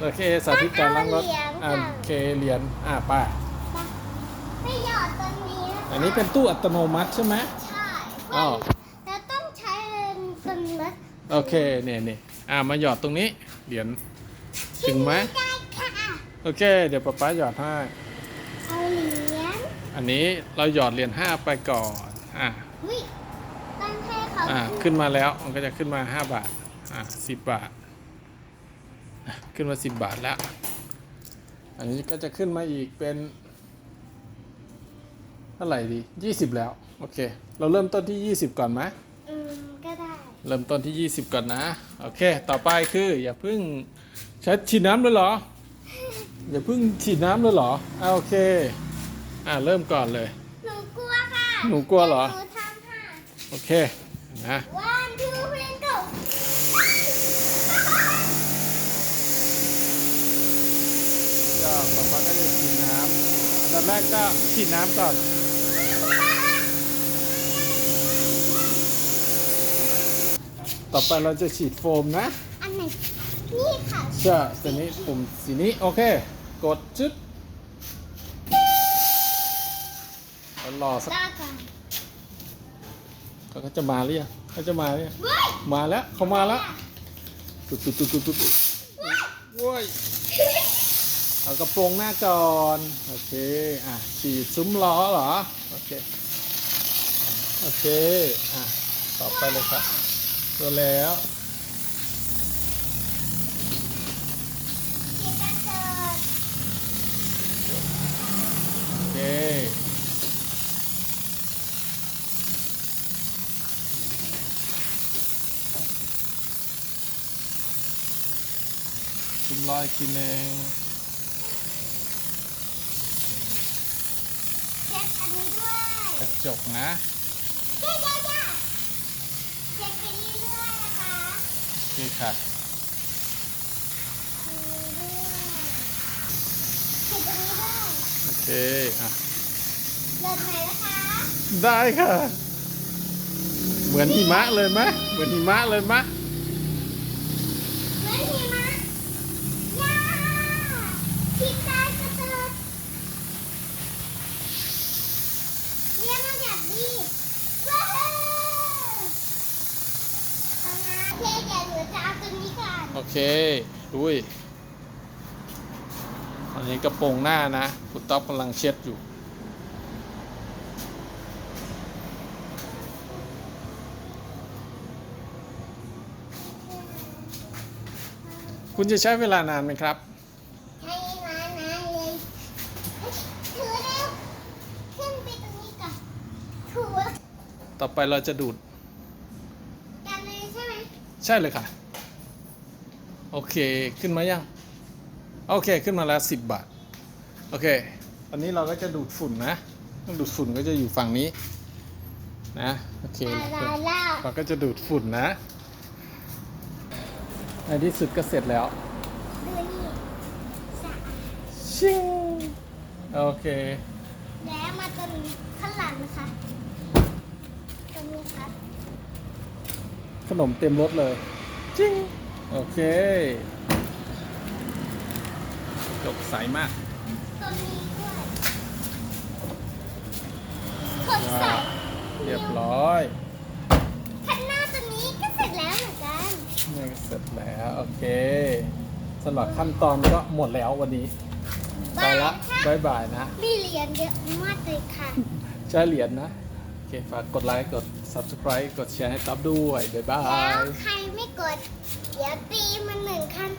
โอเคสาธิตการล้างรถอ่าโอเคเหรียญอ่าไป้าไม่หยอดตรงนี้ะคะอันนี้เป็นตู้อัตโนมัติใช่ไหมใช่อ้าวเราต้องใช้ตรงนี้โอเคเนี่ยเนี่ยอ่ามาหยอดตรงนี้เหรียญถึงไหมได้ค่ะโอเค เดี๋ยวป๊าป๊าหยอดให้เอาเหรียญอันนี้เราหยอดเหรียญห้าไปก่อนอ่าอุ้ยตั้งให้เขาอ่าขึ้นมาแล้วมันก็จะขึ้นมาห้าบาทอ่าสิบบาทอะ ขึ้นมาสิบบาทแล้ว อันนี้ก็จะขึ้นมาอีกเป็นเท่าไหร่ดียี่สิบแล้ว โอเค เราเริ่มต้นที่ยี่สิบก่อนไหมอืมก็ได้ เริ่มต้นที่20ก่อนนะ โอเค ต่อไปคือ อย่าเพิ่งใช้ฉีดน้ำเลยเหรอ อย่าเพิ่งฉีดน้ำเลยเหรออ่าโอเค อ่าเริ่มก่อนเลย หนูกลัวค่ะหนูกลัวเหรอหนูทำค่ะ โอเคนะ one two ก็ต่อไปก็จะฉีดน้ำอันดับแรกก็ฉีดน้ำก่อนต่อไปเราจะฉีดโฟมนะ อันไหน นี่ค่ะใช่สีนี้ปุ่มสีนี้โอเค กดจึ๊ดแล้วรอสักได้ค่ะเขาก็จะมาหรือยังเขาจะมาหรือยังเว้ยมาแล้วเขามาแล้วตุ๊ดตุ๊ดตุ๊ดตุ๊ดตุ๊ดโว้ย เอากระโปรงหน้าก่อน โอเค อะฉีดซุ้มล้อเหรอ โอเค โอเค อะ ต่อไปเลยครับ ตัวแล้วโอเคซุ้มล้ออีกทีหนึง เช็ดอั นี้ด้วยกระจกนะเย้เย้เย้เช็ดไปเรื่อยๆนะคะโอเคค่ะอันนี้ด้วยเช็ดตรงนี้ด้วยโอเคอะเลิศไหมนะคะได้ค่ะ เหมือนหิมะเลยไหมเหมือนหิมะเลยไหม่มีมะย่าที่ใต้กระเจิดเรียกมาแบบนี้ว้าว เอานะเจ๊เดี๋ยวหนูจะเอาตัวนี้ก่อนโอเคดุยอันนี้กระโปรงหน้านะคุณต๊อบกำลังเช็ดอยู่ คุณจะใช้เวลานานไหมครับ ให้มานะเลยถือเร็ว ขึ้นไปตรงนี้ก่อนถูกต่อไปเราจะดูด กันเลยใช่ไหม ใช่เลยค่ะ โอเคขึ้นมายัง โอเคขึ้นมาแล้วสิบบาท โอเคตอนนี้เราก็จะดูดฝุ่นนะต้องดูดฝุ่นก็จะอยู่ฝั่งนี้ นะโอเคลาลาลาเราก็จะดูดฝุ่นนะในที่สุดก็เสร็จแล้วดูนี่สะอาดชิงโอเค แล้วมาตรงนี้ข้างหลังนะคะตรงนี้ครับ ขนมเต็มรถเลยชิง โอเคจบใสมากตรงนี้ด้วยคนใส่เรียบร้อยข้างหน้าตรงนี้ก็เสร็จแล้วเหมือนกัน นี่เสร็จแล้ว โอเคสำหรับขั้นตอนก็หมดแล้ววันนี้ ไปละค่ะบายบายนะ มีเหรียญเยอะมากเลยค่ะ ใช้เหรียญนะ โอเค ฝากกดไลค์กด subscribe กดแชร์ให้ต๊อบด้วย บ๊ายบาแล้วย ใครไม่กด เดี๋ยวตีมันหนึ่งคัน